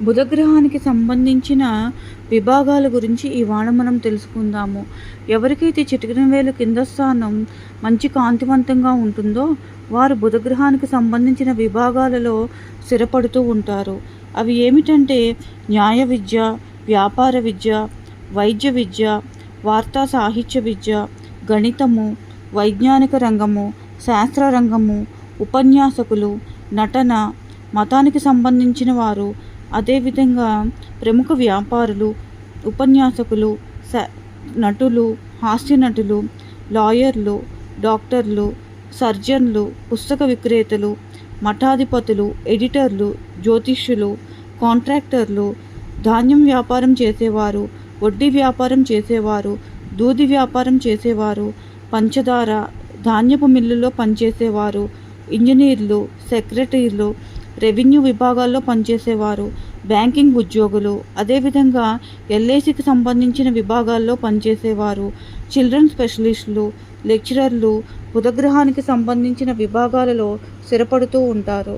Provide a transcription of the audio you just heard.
బుధగ్రహానికి సంబంధించిన విభాగాల గురించి ఇవాళ మనం తెలుసుకుందాము. ఎవరికైతే చిటికిన వేలు కింద స్థానం మంచి కాంతివంతంగా ఉంటుందో వారు బుధగ్రహానికి సంబంధించిన విభాగాలలో స్థిరపడుతూ ఉంటారు. అవి ఏమిటంటే న్యాయ విద్య వ్యాపార విద్య వైద్య విద్య వార్తా సాహిత్య విద్య గణితము వైజ్ఞానిక రంగము శాస్త్ర రంగము ఉపన్యాసకులు నటన మతానికి సంబంధించిన వారు అదేవిధంగా ప్రముఖ వ్యాపారులు ఉపన్యాసకులు స నటులు హాస్య నటులు లాయర్లు డాక్టర్లు సర్జన్లు పుస్తక విక్రేతలు మఠాధిపతులు ఎడిటర్లు జ్యోతిష్యులు కాంట్రాక్టర్లు ధాన్యం వ్యాపారం చేసేవారు వడ్డీ వ్యాపారం చేసేవారు దూది వ్యాపారం చేసేవారు పంచదార ధాన్యపు మిల్లులో పనిచేసేవారు ఇంజనీర్లు సెక్రటరీలు రెవెన్యూ విభాగాల్లో పనిచేసేవారు. బ్యాంకింగ్ ఉద్యోగులు అదేవిధంగా ఎల్ఐసికి సంబంధించిన విభాగాల్లో పనిచేసేవారు. చిల్డ్రన్ స్పెషలిస్టులు లెక్చరర్లు బుధగ్రహానికి సంబంధించిన విభాగాలలో స్థిరపడుతూ ఉంటారు.